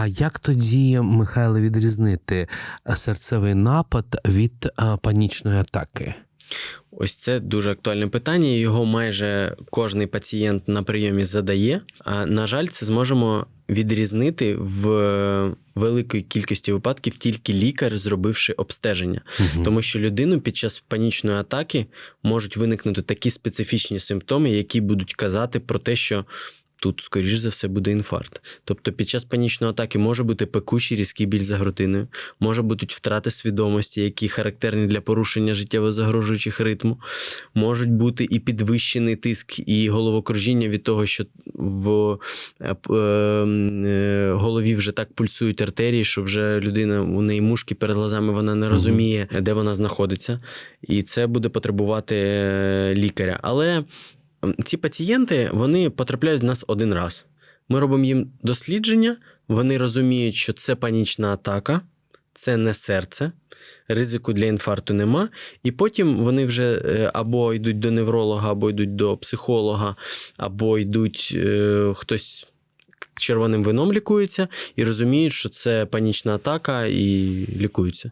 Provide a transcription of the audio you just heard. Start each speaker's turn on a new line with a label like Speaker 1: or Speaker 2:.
Speaker 1: А як тоді, Михайло, відрізнити серцевий напад від панічної атаки?
Speaker 2: Ось це дуже актуальне питання. Його майже кожний пацієнт на прийомі задає. А на жаль, це зможемо відрізнити в великій кількості випадків тільки лікар, зробивши обстеження.
Speaker 1: Мгм.
Speaker 2: Тому що людину під час панічної атаки можуть виникнути такі специфічні симптоми, які будуть казати про те, що. Тут, скоріш за все, буде інфаркт. Тобто, під час панічної атаки може бути пекучий різкий біль за грудиною, може бути втрати свідомості, які характерні для порушення життєво загрожуючих ритму, можуть бути і підвищений тиск, і головокружіння від того, що в е, е, е, голові вже так пульсують артерії, що вже людина у неї мушки перед глазами, вона не розуміє, де вона знаходиться, і це буде потребувати лікаря. Але ці пацієнти вони потрапляють в нас один раз. Ми робимо їм дослідження, вони розуміють, що це панічна атака, це не серце, ризику для інфаркту нема. І потім вони вже е, або йдуть до невролога, або йдуть до психолога, або йдуть е, хтось червоним вином лікується і розуміють, що це панічна атака, і лікуються.